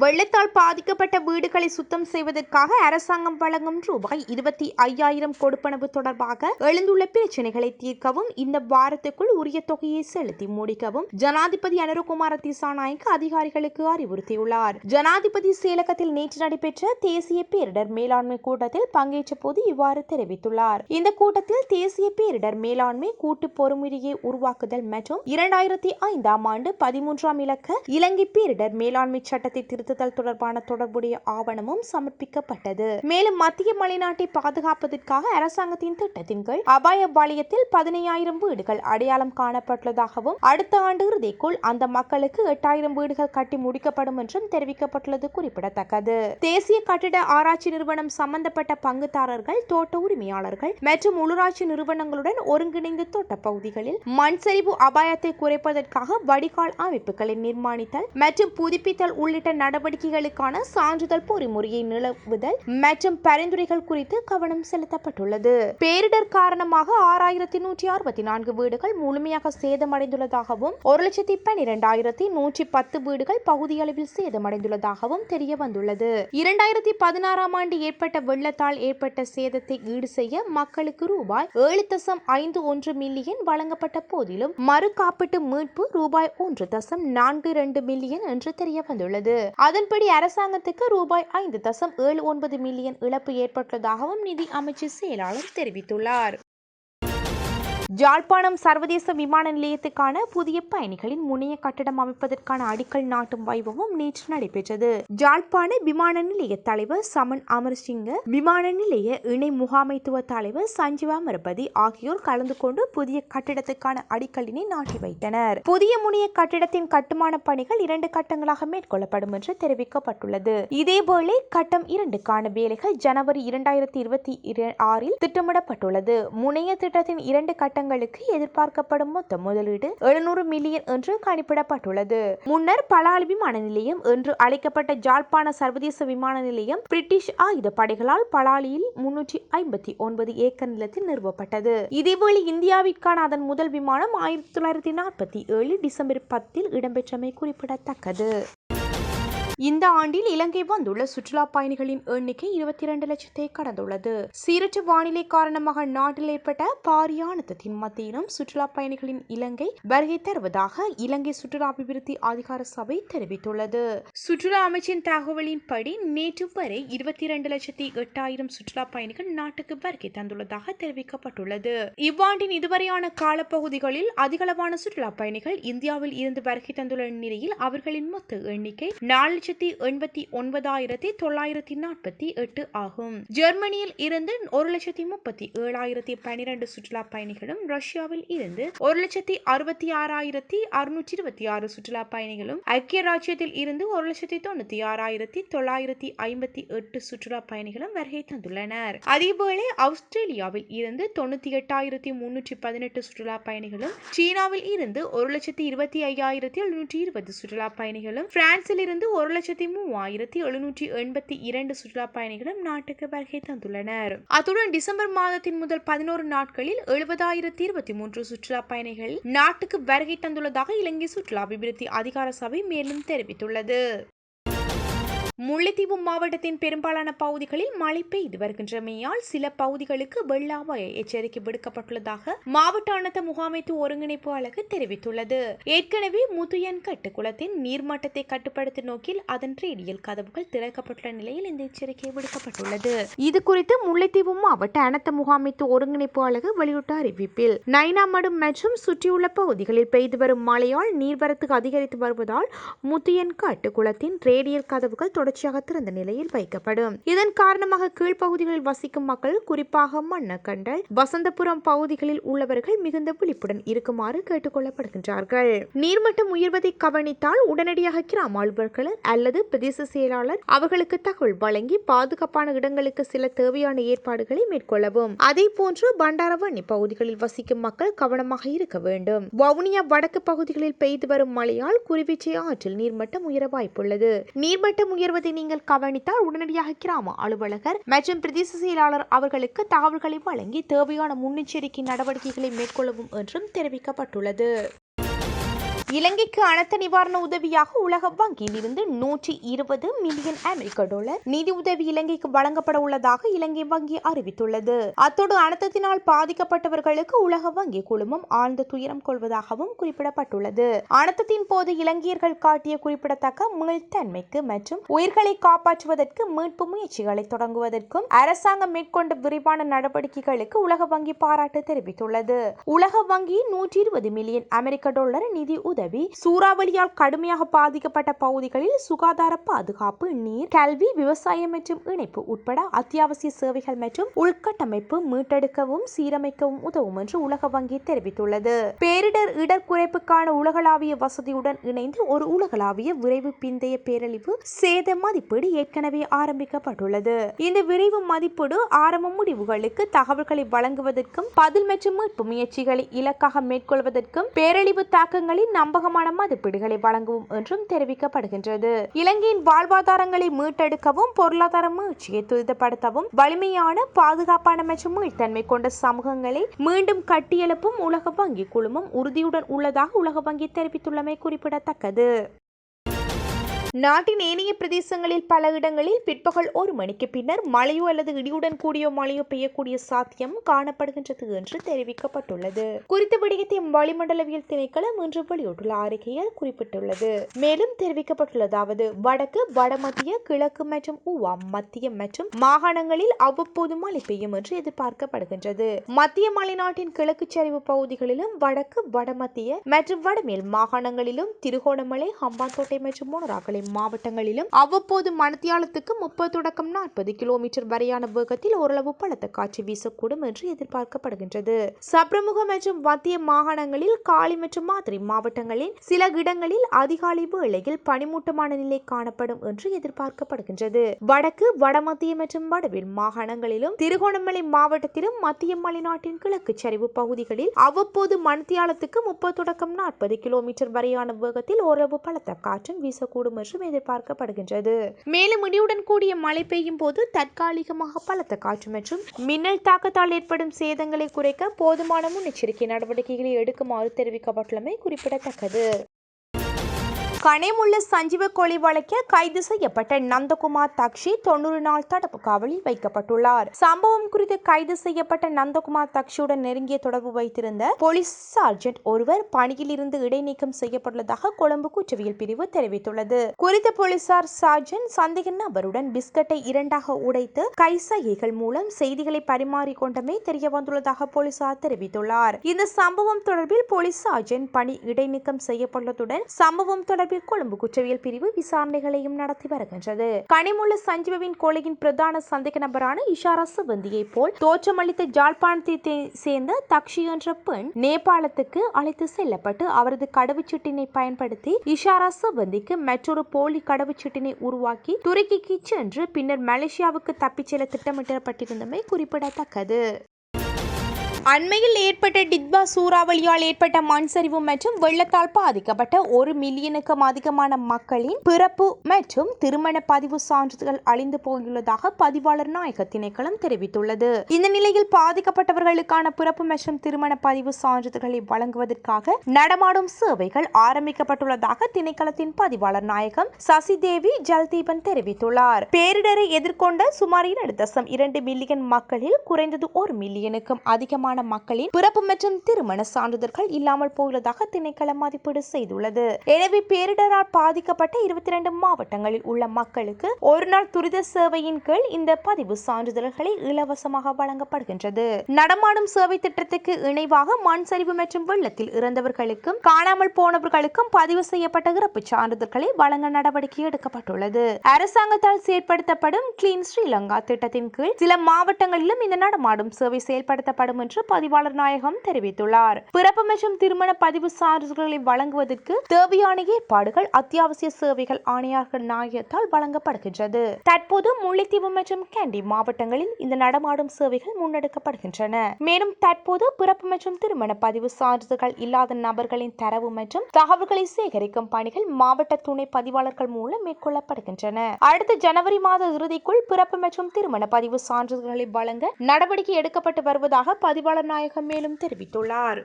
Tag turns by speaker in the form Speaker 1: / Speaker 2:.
Speaker 1: வெள்ளத்தால் பாதிக்கப்பட்ட வீடுகளை சுத்தம் செய்வதற்காக அரசாங்கம் வழங்கும் ரூபாய் இருபத்தி ஐயாயிரம் கொடுப்பனவு தொடர்பாக எழுந்துள்ள பிரச்சினைகளை தீர்க்கவும் இந்த வாரத்துக்குள் உரிய தொகையை செலுத்தி முடிக்கவும் ஜனாதிபதி அனுரகுமார திசாநாயக்க அதிகாரிகளுக்கு அறிவுறுத்தியுள்ளார். ஜனாதிபதி செயலகத்தில் நேற்று நடைபெற்ற தேசிய பேரிடர் மேலாண்மை கூட்டத்தில் பங்கேற்ற போது இவ்வாறு தெரிவித்துள்ளார். இந்த கூட்டத்தில் தேசிய பேரிடர் மேலாண்மை கூட்டு பொறுமுறையை உருவாக்குதல் மற்றும் இரண்டாயிரத்தி ஐந்தாம் ஆண்டு பதிமூன்றாம் இலக்க இலங்கை பேரிடர் மேலாண்மை சட்டத்தை திருத்துதல் தொடர்பான தொடர்புடைய ஆவணமும் சமர்ப்பிக்கப்பட்டது. மேலும் மத்திய மலைநாட்டை பாதுகாப்பதற்காக அரசாங்கத்தின் திட்டத்தின் கீழ் அபாய வலயத்தில் பதினையாயிரம் வீடுகள் அடையாளம் காணப்பட்டுள்ளதாகவும் அடுத்த ஆண்டு இறுதிக்குள் அந்த மக்களுக்கு எட்டாயிரம் வீடுகள் கட்டி முடிக்கப்படும் என்றும் தெரிவிக்கப்பட்டுள்ளது குறிப்பிடத்தக்கது. தேசிய கட்டிட ஆராய்ச்சி நிறுவனம் சம்பந்தப்பட்ட பங்குதாரர்கள் தோட்ட உரிமையாளர்கள் மற்றும் உள்ளூராட்சி நிறுவனங்களுடன் ஒருங்கிணைந்த தோட்ட பகுதிகளில் மண் சரிவு அபாயத்தை குறைப்பதற்காக வடிகால் அமைப்புகளை நிர்மாணித்தல் மற்றும் புதுப்பித்தல் உள்ளிட்ட நடவடிக்கைகளுக்கான சான்றிதழ் பொறிமுறையை நிலவுதல் மற்றும் பரிந்துரைகள் குறித்து கவனம் செலுத்தப்பட்டுள்ளது. பேரிடர் காரணமாக ஆறாயிரத்தி நூற்றி அறுபத்தி நான்கு வீடுகள் முழுமையாக சேதமடைந்துள்ளதாகவும் ஒரு லட்சத்தி பன்னிரெண்டாயிரத்தி நூற்றி பத்து வீடுகள் பகுதியளவில் சேதமடைந்துள்ளதாகவும் தெரிய வந்துள்ளது இரண்டாயிரத்தி பதினாறாம் ஆண்டு ஏற்பட்ட வெள்ளத்தால் ஏற்பட்ட சேதத்தை ஈடு செய்ய மக்களுக்கு ரூபாய் ஏழு தசம் ஐந்து ஒன்று மில்லியன் வழங்கப்பட்ட போதிலும் மறு காப்பீட்டு மீட்பு ரூபாய் ஒன்று தசம் நான்கு இரண்டு மில்லியன் என்று தெரிய வந்துள்ளது அதன்படி அரசாங்கத்துக்கு ரூபாய் ஐந்து தசம் ஏழு ஒன்பது மில்லியன் இழப்பு ஏற்பட்டுள்ளதாகவும் நிதி அமைச்சு செயலாளர் தெரிவித்துள்ளார். ஜாழ்ப்பாணம் சர்வதேச விமான நிலையத்துக்கான புதிய பயணிகளின் முனைய கட்டடம் அமைப்பதற்கான அடிக்கல் நாட்டும் வைபவம் நேற்று நடைபெற்றது. ஜாழ்ப்பாண விமான நிலைய தலைவர் சமன் அமர்சிங்க விமான நிலைய இணை முகாமைத்துவ தலைவர் சஞ்சீவா மரபதி ஆகியோர் கலந்து கொண்டு புதிய கட்டிடத்துக்கான அடிக்கல்லினை நாட்டி வைத்தனர். புதிய முனைய கட்டிடத்தின் கட்டுமான பணிகள் இரண்டு கட்டங்களாக மேற்கொள்ளப்படும் என்று தெரிவிக்கப்பட்டுள்ளது. இதேவேளை கட்டம் இரண்டுக்கான வேலைகள் ஜனவரி இரண்டாயிரத்தி இருபத்தி ஆறில் திட்டமிடப்பட்டுள்ளது. முனைய திட்டத்தின் இரண்டு கட்ட கட்டங்களுக்கு எதிர்பார்க்கப்படும் மொத்த முதலீடு எழுநூறு மில்லியன் என்று கணிப்பிடப்பட்டுள்ளது. முன்னர் பலாலி விமான நிலையம் என்று அழைக்கப்பட்ட ஜாழ்ப்பாண சர்வதேச விமான நிலையம் பிரிட்டிஷ் ஆயுத படைகளால் பலாலியில் முன்னூற்றி ஐம்பத்தி ஒன்பது ஏக்கர் நிலத்தில் நிறுவப்பட்டது. இதேவேளை இந்தியாவிற்கான அதன் முதல் விமானம் ஆயிரத்தி தொள்ளாயிரத்தி நாற்பத்தி ஏழு டிசம்பர் பத்தில் இடம்பெற்றமை குறிப்பிடத்தக்கது. இந்த ஆண்டில் இலங்கை வந்துள்ள சுற்றுலா பயணிகளின் எண்ணிக்கை இருபத்தி இரண்டு லட்சத்தை கடந்துள்ளது. சீரற்ற வானிலை காரணமாக நாட்டில் ஏற்பட்ட பாரிய அழுத்தத்தின் மத்தியிலும் சுற்றுலா பயணிகளின் இலங்கை வருகை தருவதாக இலங்கை சுற்றுலா அபிவிருத்தி அதிகார சபை தெரிவித்துள்ளது. சுற்றுலா அமைச்சின் தகவலின்படி நேற்று வரை இருபத்தி இரண்டு லட்சத்தி எட்டாயிரம் சுற்றுலா பயணிகள் நாட்டுக்கு வருகை தந்துள்ளதாக தெரிவிக்கப்பட்டுள்ளது. இவ்வாண்டின் இதுவரையான காலப்பகுதிகளில் அதிகளவான சுற்றுலா பயணிகள் இந்தியாவில் இருந்து வருகை தந்துள்ள நிலையில் அவர்களின் மொத்த எண்ணிக்கை நாலு லட்சத்தி எண்பத்தி ஒன்பதாயிரத்தி தொள்ளாயிரத்தி நாற்பத்தி எட்டு ஆகும். ஜெர்மனியில் இருந்து ஒரு லட்சத்தி முப்பத்தி ஏழாயிரத்தி பனிரெண்டு சுற்றுலா பயணிகளும் ரஷ்யாவில் இருந்து ஒரு லட்சத்தி அறுபத்தி ஆறாயிரத்தி அறுநூற்றி இருபத்தி ஆறு சுற்றுலா பயணிகளும் ஐக்கிய ராஜ்யத்தில் இருந்து ஒரு லட்சத்தி தொண்ணூத்தி ஆறாயிரத்தி தொள்ளாயிரத்தி ஐம்பத்தி எட்டு சுற்றுலா பயணிகளும் வருகை தந்துள்ளனர். அதேபோல ஆஸ்திரேலியாவில் இருந்து தொண்ணூத்தி எட்டாயிரத்தி முன்னூற்றி பதினெட்டு சுற்றுலா பயணிகளும் சீனாவில் இருந்து ஒரு லட்சத்தி இருபத்தி ஐயாயிரத்தி எழுநூற்றி இருபது சுற்றுலா பயணிகளும் பிரான்சில் இருந்து ஒரு லட்சத்தி மூவாயிரத்தி எழுநூற்றி எண்பத்தி இரண்டு சுற்றுலா பயணிகளும் நாட்டுக்கு வருகை தந்துள்ளனர். அத்துடன் டிசம்பர் மாதத்தின் முதல் பதினோரு நாட்களில் எழுபதாயிரத்தி இருபத்தி மூன்று சுற்றுலா பயணிகள் நாட்டுக்கு வருகை தந்துள்ளதாக இலங்கை சுற்றுலா அபிவிருத்தி அதிகார சபை மேலும் தெரிவித்துள்ளது. முல்லைத்தீவு மாவட்டத்தின் பெரும்பாலான பகுதிகளில் மழை பெய்து வருகின்றமையால் சில பகுதிகளுக்கு வெள்ள அபாய எச்சரிக்கை விடுக்கப்பட்டுள்ளதாக மாவட்ட அனத்த முகாமைத்துவ ஒருங்கிணைப்பு அலகு தெரிவித்துள்ளது. ஏற்கனவே முதுயன் கட்டுக்குளத்தின் நீர்மட்டத்தை கட்டுப்படுத்தும் நோக்கில் அதன் ரேடியல் கதவுகள் திறக்கப்பட்டுள்ள நிலையில் இந்த எச்சரிக்கை விடுக்கப்பட்டுள்ளது. இது குறித்து முல்லைத்தீவு மாவட்ட அனத்த முகாமைத்துவ ஒருங்கிணைப்பு அலகு வெளியிட்ட அறிவிப்பில் நைனாமடு மற்றும் சுற்றியுள்ள பகுதிகளில் பெய்து வரும் மழையால் நீர்வரத்து அதிகரித்து வருவதால் முத்தியன் காட்டுக்குளத்தின் ரேடியல் கதவுகள் தொடர்ச்சியாக திறந்த நிலையில் வைக்கப்படும். இதன் காரணமாக கீழ்ப்பகுதிகளில் வசிக்கும் மக்கள் குறிப்பாக மன்னக்கண்டல் வசந்தபுரம் பகுதிகளில் உள்ளவர்கள் மிகுந்த விழிப்புடன் இருக்குமாறு கேட்டுக்கொள்ளப்படுகின்றார்கள். நீர்மட்டம் உயர்வதை கவனித்தால் உடனடியாக கிராம அலுவலர்கள் அல்லது பிரதேச செயலாளர் அவர்களுக்கு தகவல் வழங்கி பாதுகாப்பான இடங்களுக்கு சில தேவையான ஏற்பாடுகளை மேற்கொள்ளவும். அதே போன்று பண்டாரவண்ணி பகுதிகளில் வசிக்கும் மக்கள் கவனமாக இருக்க வேண்டும். வவுனியா வடக்கு பகுதிகளில் பெய்து வரும் மழையால் குருவிச்சை ஆற்றில் நீர்மட்டம் உயர வாய்ப்புள்ளது. நீர்மட்டம் வருவதை நீங்கள் கவனித்தால் உடனடியாக கிராம அலுவலகர் மற்றும் பிரதேச செயலாளர் அவர்களுக்கு தகவல்களை வழங்கி தேவையான முன்னெச்சரிக்கை நடவடிக்கைகளை மேற்கொள்ளவும் என்றும் தெரிவிக்கப்பட்டுள்ளது. இலங்கைக்கு அனர்த்த நிவாரண உதவியாக உலக வங்கியில் இருந்து நூற்றி இருபது மில்லியன் அமெரிக்க டாலர் நிதி உதவி இலங்கைக்கு வழங்கப்பட உள்ளதாக இலங்கை வங்கி அறிவித்துள்ளது. அத்தோடு அனர்த்தத்தினால் பாதிக்கப்பட்டவர்களுக்கு உலக வங்கி குழுமம் ஆழ்ந்த துயரம் கொள்வதாகவும் குறிப்பிடப்பட்டுள்ளது. அனர்த்தத்தின் போது இலங்கையர்கள் காட்டிய குறிப்பிடத்தக்க மீள்தன்மைக்கு மற்றும் உயிர்களை காப்பாற்றுவதற்கு மீட்பு முயற்சிகளை தொடங்குவதற்கும் அரசாங்கம் மேற்கொண்ட விரிவான நடவடிக்கைகளுக்கு உலக வங்கி பாராட்டு தெரிவித்துள்ளது. உலக வங்கி நூற்றி இருபது மில்லியன் அமெரிக்க டாலர் நிதி உதவி உதவி சூறாவளியால் கடுமையாக பாதிக்கப்பட்ட பகுதிகளில் சுகாதார பாதுகாப்பு நீர் கல்வி விவசாயம் மற்றும் இணைப்பு உட்பட அத்தியாவசிய சேவைகள் மற்றும் உள்கட்டமைப்பு மீட்டெடுக்கவும் சீரமைக்கவும் உதவும் என்று உலக வங்கி தெரிவித்துள்ளது. பேரிடர் இடர் குறைப்புக்கான உலகளாவிய வசதியுடன் இணைந்து ஒரு உலகளாவிய விரைவு பிந்தைய பேரழிவு சேத மதிப்பீடு ஏற்கனவே ஆரம்பிக்கப்பட்டுள்ளது. இந்த விரைவு மதிப்பீடு ஆரம்ப முடிவுகளுக்கு தகவல்களை வழங்குவதற்கும் பதில் மற்றும் மீட்பு முயற்சிகளை இலக்காக மேற்கொள்வதற்கும் பேரழிவு தாக்கங்களின் நம் நம்பகமான மதிப்பீடுகளை வழங்கும் என்றும் தெரிவிக்கப்படுகின்றது. இலங்கையின் வாழ்வாதாரங்களை மீட்டெடுக்கவும் பொருளாதார மீழ்ச்சியை துரிதப்படுத்தவும் வலிமையான பாதுகாப்பான மற்றும் மீள்தன்மை கொண்ட சமூகங்களை மீண்டும் கட்டியெழுப்பும் உலக வங்கி குழுமம் உறுதியுடன் உள்ளதாக உலக வங்கி தெரிவித்துள்ளமை குறிப்பிடத்தக்கது. நாட்டின் ஏனைய பிரதேசங்களில் பல இடங்களில் பிற்பகல் ஒரு மணிக்கு பின்னர் மழையோ அல்லது இடியுடன் கூடிய மழையோ பெய்யக்கூடிய சாத்தியம் காணப்படுகின்றது என்று தெரிவிக்கப்பட்டுள்ளது. குறித்த விடயத்தை வளிமண்டலவியல் திணைக்களம் இன்று வெளியிட்டுள்ள அறிக்கையில் குறிப்பிட்டுள்ளது. மேலும் தெரிவிக்கப்பட்டுள்ளதாவது வடக்கு வடமத்திய கிழக்கு மற்றும் ஊவா மத்திய மற்றும் மாகாணங்களில் அவ்வப்போது மழை பெய்யும் என்று எதிர்பார்க்கப்படுகின்றது. மத்திய மலைநாட்டின் கிழக்கு சரிவு பகுதிகளிலும் வடக்கு வடமத்திய மற்றும் வடமேல் மாகாணங்களிலும் திருகோணமலை ஹம்பாந்தோட்டை மற்றும் மோனராகலை மாவட்டங்களிலும் அவ்வப்போது மணத்தியாலத்துக்கு முப்பது தொடக்கம் நாற்பது கிலோமீட்டர் வரையான வேகத்தில் ஓரளவு பலத்த காற்று வீசக்கூடும் என்று எதிர்பார்க்கப்படுகின்றது. சப்ரமுக மற்றும் மத்திய மாகாணங்களில் காலி மற்றும் மாதிரி மாவட்டங்களில் சில இடங்களில் அதிகாலை வேளையில் பனிமூட்டமான நிலை காணப்படும் என்று எதிர்பார்க்கப்படுகின்றது. வடக்கு வடமத்திய மற்றும் வடவில் மாகாணங்களிலும் திருகோணமலை மாவட்டத்திலும் மத்திய மலைநாட்டின் கிழக்கு சரிவு பகுதிகளில் அவ்வப்போது மணத்தியாலத்துக்கு முப்பது தொடக்கம் நாற்பது கிலோமீட்டர் வரையான வேகத்தில் ஓரளவு பலத்த காற்றும் வீசக்கூடும் என்றும் எதிர்பார்க்கப்படுகின்றது. மேலும் இடியுடன் கூடிய மழை பெய்யும் போது தற்காலிகமாக பலத்த காற்று மற்றும் மின்னல் தாக்கத்தால் ஏற்படும் சேதங்களை குறைக்க போதுமான முன்னெச்சரிக்கை நடவடிக்கைகளை எடுக்குமாறு தெரிவிக்கப்பட்டுள்ளமை குறிப்பிடத்தக்கது. கனேமுள்ள சஞ்சீவ கொலை வழக்கில் கைது செய்யப்பட்ட நந்தகுமார் தக்ஷி தொண்ணூறு நாள் தடுப்பு காவலில் வைக்கப்பட்டுள்ளார். சம்பவம் குறித்து கைது செய்யப்பட்ட நந்தகுமார் தக்ஷியுடன் நெருங்கிய தொடர்பு வைத்திருந்த போலீஸ் சார்ஜென்ட் ஒருவர் பணியில் இருந்து இடைநீக்கம் செய்யப்பட்டுள்ளதாக கொழும்பு குற்றவியல் பிரிவு தெரிவித்துள்ளது. குறித்த போலீசார் சார்ஜென்ட் சந்தேக நபருடன் பிஸ்கட்டை இரண்டாக உடைத்து கை சைகைகள் மூலம் செய்திகளை பரிமாறிக்கொண்டமே தெரிய வந்துள்ளதாக போலீசார் தெரிவித்துள்ளார். இந்த சம்பவம் தொடர்பில் போலீஸ் சார்ஜென்ட் பணி இடைநீக்கம் செய்யப்பட்டுள்ளதுடன் சம்பவம் தொடர்பில் கொழும்பு குற்றவியல் பிரிவு விசாரணைகளையும் நடத்தி வருகின்றது. கனிமுள்ள சஞ்சீவின் கொலையின் பிரதான சந்தேக நபரான இஷாரா சிவந்தியை போல் தோற்றமளித்த ஜாழ்ப்பாணத்தை சேர்ந்த தக்ஷி என்ற பெண் நேபாளத்துக்கு அழைத்து செல்லப்பட்டு அவரது கடவுச்சீட்டினை பயன்படுத்தி இஷாரா சிவந்திக்கு மற்றொரு போலி கடவுச்சீட்டினை உருவாக்கி துருக்கிக்கு சென்று பின்னர் மலேசியாவுக்கு தப்பிச் செல்ல திட்டமிடப்பட்டிருந்தமை குறிப்பிடத்தக்கது. அண்மையில் ஏற்பட்ட டிட்பா சூறாவளியால் ஏற்பட்ட மண் சரிவு மற்றும் வெள்ளத்தால் பாதிக்கப்பட்ட ஒரு மில்லியனுக்கும் அதிகமான மக்களின் பிறப்பு மற்றும் திருமண பதிவு சான்றிதழ்கள் அழிந்து போயுள்ளதாக பதிவாளர் நாயக திணைக்களம் தெரிவித்துள்ளது. இந்த நிலையில் பாதிக்கப்பட்டவர்களுக்கான பிறப்பு மற்றும் திருமண பதிவு சான்றிதழ்களை வழங்குவதற்காக நடமாடும் சேவைகள் ஆரம்பிக்கப்பட்டுள்ளதாக திணைக்களத்தின் பதிவாளர் நாயகம் சசிதேவி ஜல்தீபன் தெரிவித்துள்ளார். பேரிடரை எதிர்கொண்ட சுமார் இரண்டு தசம் இரண்டு மில்லியன் மக்களில் குறைந்தது ஒரு மில்லியனுக்கும் அதிகமான அதிகமான மக்களின் பிறப்பு மற்றும் திருமண சான்றிதழ்கள் இல்லாமல் போயுள்ளதாக திணைக்களம் மதிப்பீடு செய்துள்ளது. எனவே பேரிடரால் பாதிக்கப்பட்ட இருபத்தி இரண்டு மாவட்டங்களில் உள்ள மக்களுக்கு ஒரு நாள் துரித சேவையின் கீழ் இந்த பதிவு சான்றிதழ்களை இலவசமாக வழங்கப்படுகின்றது. நடமாடும் சேவை திட்டத்துக்கு இணைவாக மண் சரிவு மற்றும் வெள்ளத்தில் இறந்தவர்களுக்கும் காணாமல் போனவர்களுக்கும் பதிவு செய்யப்பட்ட இறப்பு சான்றிதழ்களை வழங்க நடவடிக்கை எடுக்கப்பட்டுள்ளது. அரசாங்கத்தால் செயற்படுத்தப்படும் கிளீன் ஸ்ரீலங்கா திட்டத்தின் கீழ் சில மாவட்டங்களிலும் இந்த நடமாடும் சேவை செயல்படுத்தப்படும் என்று என்று பதிவாளர் நாயகம் தெரிவித்துள்ளார். பிறப்பு மற்றும் திருமண பதிவு சான்றிதழ்களை வழங்குவதற்கு தேவையான ஏற்பாடுகள் அத்தியாவசிய சேவைகள் ஆணையாளர்கள் நாயகத்தால் வழங்கப்படுகின்றது. தற்போது முல்லைத்தீவு மற்றும் கேண்டி மாவட்டங்களில் இந்த நடமாடும் சேவைகள் முன்னெடுக்கப்படுகின்றன. மேலும் தற்போது பிறப்பு மற்றும் திருமண பதிவு சான்றிதழ்கள் இல்லாத நபர்களின் தரவு மற்றும் தகவல்களை சேகரிக்கும் பணிகள் மாவட்ட துணை பதிவாளர்கள் மூலம் மேற்கொள்ளப்படுகின்றன. அடுத்த ஜனவரி மாத இறுதிக்குள் பிறப்பு மற்றும் திருமண பதிவு சான்றிதழ்களை வழங்க நடவடிக்கை எடுக்கப்பட்டு வருவதாக பதிவாளர் நாயகம் மேலும் தெரிவித்துள்ளார்.